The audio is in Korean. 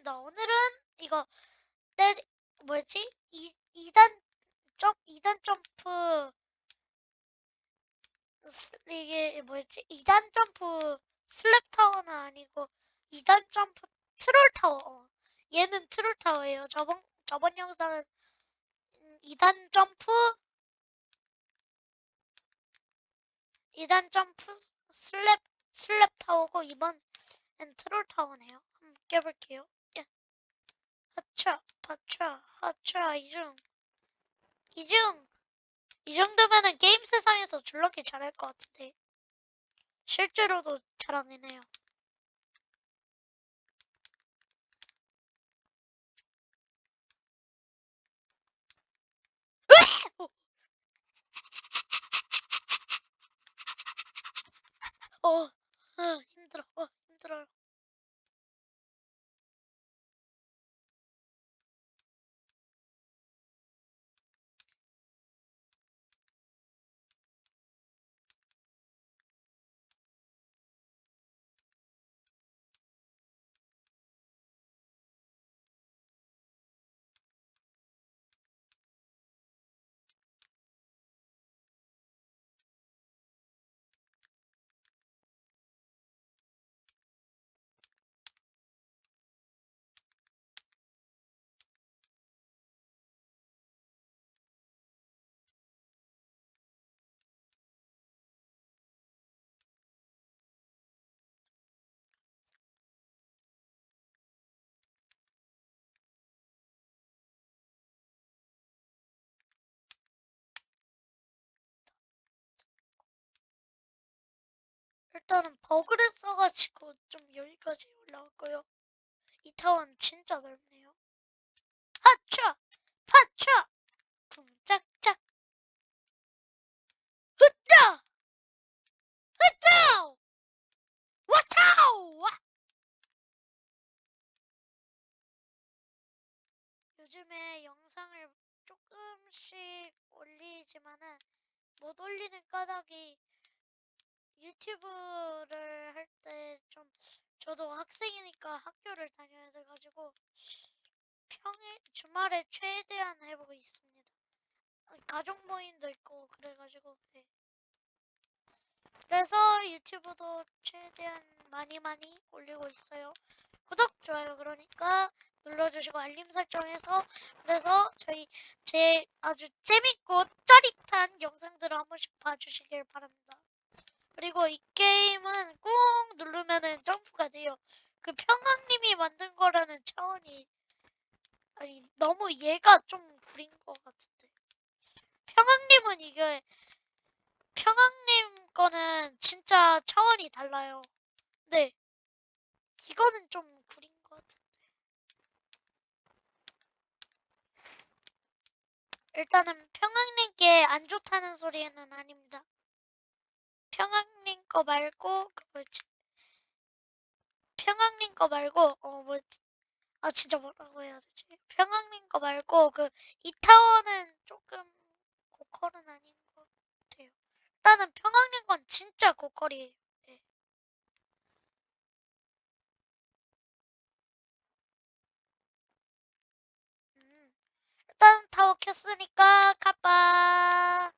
오늘입니다. 오늘은 이거 때리 뭐였지? 이 2단 점 2단 점프 스- 이게 뭐였지? 2단 점프 슬랩 타워는 아니고 2단 점프 트롤 타워. 어, 얘는 트롤 타워예요. 저번 저번 영상은 2단 점프 2단 점프 슬랩 슬랩 타워고 이번 엔 트롤 타워네요. 한번 깨볼게요. 예. 하차, 파차, 하차, 이중. 이중! 이 정도면은 게임 세상에서 줄넘기 잘할 것 같은데. 실제로도 잘하네요. 어, 어, 힘들어, 어, 일단은 버그를 써가지고 좀 여기까지 올라왔고요. 이 타워는 진짜 넓네요. 하차! 파차! 쿵짝짝! 흐짜! 흐짜! 와타우! 와! 요즘에 영상을 조금씩 올리지만은 못 올리는 까닭이 유튜브를 할 때 좀 저도 학생이니까 학교를 다녀야 돼가지고 평일 주말에 최대한 해보고 있습니다. 아, 가족 모임도 있고 그래가지고 네. 그래서 유튜브도 최대한 많이 많이 올리고 있어요. 구독 좋아요 그러니까 눌러주시고 알림 설정해서 그래서 저희 제 아주 재밌고 짜릿한 영상들을 한 번씩 봐주시길 바랍니다. 그리고 이 게임은 꾹 누르면은 점프가 돼요. 그 평강님이 만든 거라는 차원이 아니 너무 얘가 좀 구린 것 같은데. 평강님은 이게 평강님 거는 진짜 차원이 달라요. 근데 이거는 좀 구린 것 같은데. 일단은 평강님께 안 좋다는 소리는 아닙니다. 평강님 거 말고 그 뭐지? 평강님 거 말고 어 뭐지? 아 진짜 뭐라고 해야 되지? 평강님 거 말고 그 이 타워는 조금 고퀄은 아닌 것 같아요. 일단은 평강님 건 진짜 고퀄이에요. 네. 음. 일단 타워 켰으니까 카빠.